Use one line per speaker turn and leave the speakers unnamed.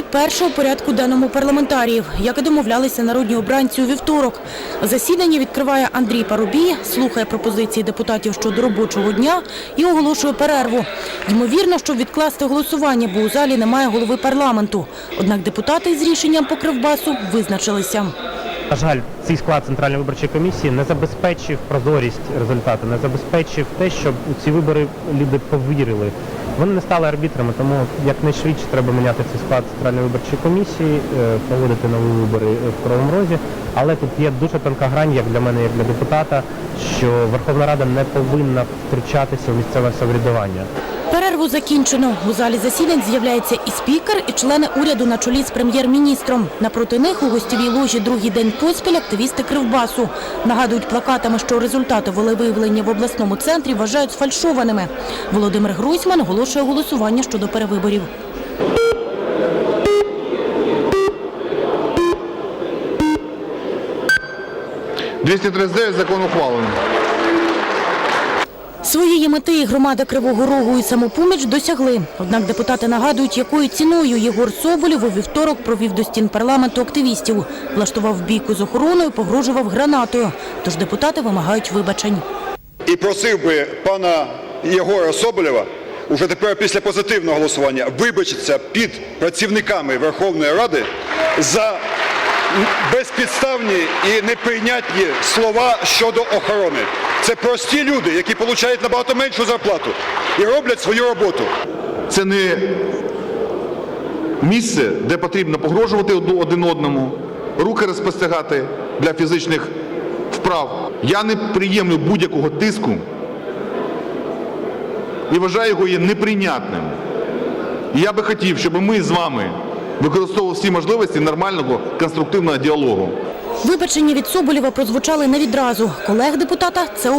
комісії першого порядку денному парламентаріїв, як і домовлялися народні обранці у вівторок. Засідання відкриває Андрій Парубій, слухає пропозиції депутатів щодо робочого дня і оголошує перерву. Ймовірно, щоб відкласти голосування, бо у залі немає голови парламенту. Однак депутати із рішенням по Кривбасу визначилися.
На жаль, цей склад центральної виборчої комісії не забезпечив прозорість результату, не забезпечив те, щоб у ці вибори люди повірили. Вони не стали арбітрами, тому якнайшвидше треба міняти цей склад центральної виборчої комісії, е, проводити нові вибори в Кривому Розі. Але тут є дуже тонка грань, як для мене, як для депутата, що Верховна Рада не повинна втручатися в місцеве самоврядування.
Перерву закінчено. У залі засідань з'являється і спікер, і члени уряду на чолі з прем'єр-міністром. Напроти них у гостєвій ложі другий день поспіль активісти Кривбасу. Нагадують плакатами, що результати волевиявлення в обласному центрі вважають сфальшованими. Володимир Гройсман оголошує голосування щодо перевиборів.
– 239 закон ухвалено.
Своєї мети громада Кривого Рогу і самопоміч досягли. Однак депутати нагадують, якою ціною Єгор Соболєв у вівторок провів до стін парламенту активістів. Влаштував бійку з охороною, погрожував гранатою. Тож депутати вимагають вибачень.
І просив би пана Єгора Соболєва уже тепер після позитивного голосування вибачитися під працівниками Верховної Ради за безпідставні і неприйнятні слова щодо охорони. Це прості люди, які отримують набагато меншу зарплату і роблять свою роботу.
Це не місце, де потрібно погрожувати один одному, руки розпостягати для фізичних вправ. Я не приємлю будь-якого тиску і вважаю його є неприйнятним. І я би хотів, щоб ми з вами використовували всі можливості нормального конструктивного діалогу.
Вибачення від Соболєва прозвучали не відразу. Колег депутата це